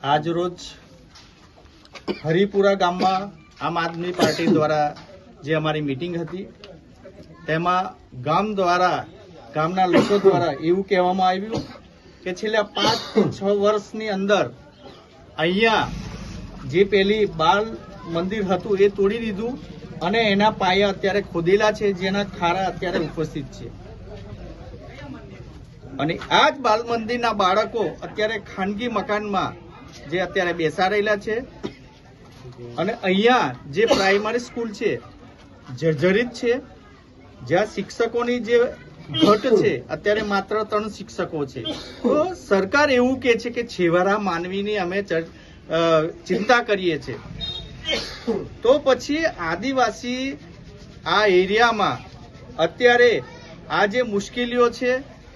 આજ રોજ હરિપુરા ગામમાં આમ આદમી પાર્ટી દ્વારા જે અમારી મિટિંગ હતી, તેમાં ગામ દ્વારા, ગામના લોકો દ્વારા એવું કહેવામાં આવ્યું કે છેલ્લા પાંચ છ વર્ષની અંદર અહીંયા જે પેલી બાલ મંદિર હતું એ તોડી દીધું અને એના પાયા અત્યારે ખોદેલા છે, જેના ખારા અત્યારે ઉપસ્થિત છે. અને આ જ બાલ મંદિરના બાળકો અત્યારે ખાનગી મકાનમાં જે અત્યારે બેસાડેલા છે. અને અહીંયા જે પ્રાઇમરી સ્કૂલ છે, જર્જરિત છે, જ્યાં શિક્ષકોની જે ઘટ છે, અત્યારે માત્ર ત્રણ શિક્ષકો છે. તો સરકાર એવું કે છે કે છેવાડા માનવીની અમે ચિંતા કરીએ છીએ તો પછી આદિવાસી આ એરિયામાં અત્યારે આ જે મુશ્કેલીઓ છે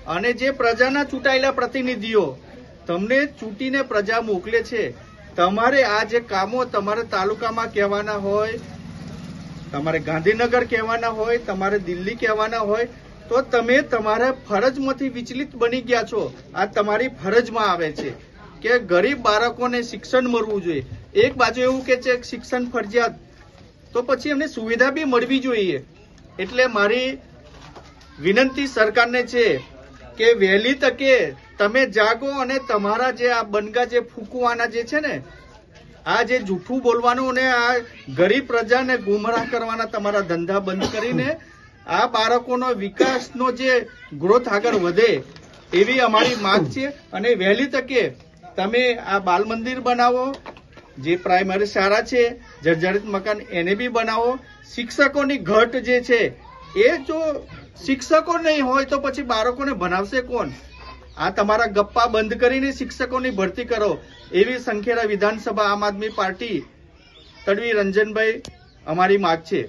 અને જે પ્રજાના ચૂંટાયેલા પ્રતિનિધિઓ તમને ચૂંટીને પ્રજા મોકલે છે. તમારે આ જે કામો તમારે તાલુકામાં કહેવાના હોય, તમારે ગાંધીનગર કહેવાના હોય, તમારે દિલ્હી કહેવાના હોય, તો તમે તમારા ફરજમાંથી વિચલિત બની ગયા છો. આ તમારી ફરજમાં આવે છે કે ગરીબ બાળકોને શિક્ષણ મળવું જોઈએ. એક બાજુ એવું કે છે, શિક્ષણ ફરજિયાત. તો પછી એમને સુવિધા બી મળવી જોઈએ. એટલે મારી વિનંતી સરકારને છે કે વહેલી તકે તમે જાગો અને તમારા જે આ બનગા જે ફૂંકવાના જે છે ને, આ જે જૂઠું બોલવાનું અને આ ગરીબ પ્રજાને ગુમરાહ કરવાના તમારા ધંધા બંધ કરીને આ બાળકોનો વિકાસનો જે ગ્રોથ આગળ વધે એવી અમારી માંગ છે. અને વહેલી તકે તમે આ બાલ મંદિર બનાવો, જે પ્રાઇમરી શાળા છે, જર્જરિત મકાન એને બી બનાવો. શિક્ષકોની ઘટ જે છે, એ જો શિક્ષકો નહીં હોય તો પછી બાળકોને ભણાવશે કોણ? આ તમારા ગપ્પા બંધ કરીને શિક્ષકોની ભરતી કરો એવી સંખેડા વિધાનસભા આમ આદમી પાર્ટી તડવી રંજનભાઈ અમારી માગ છે.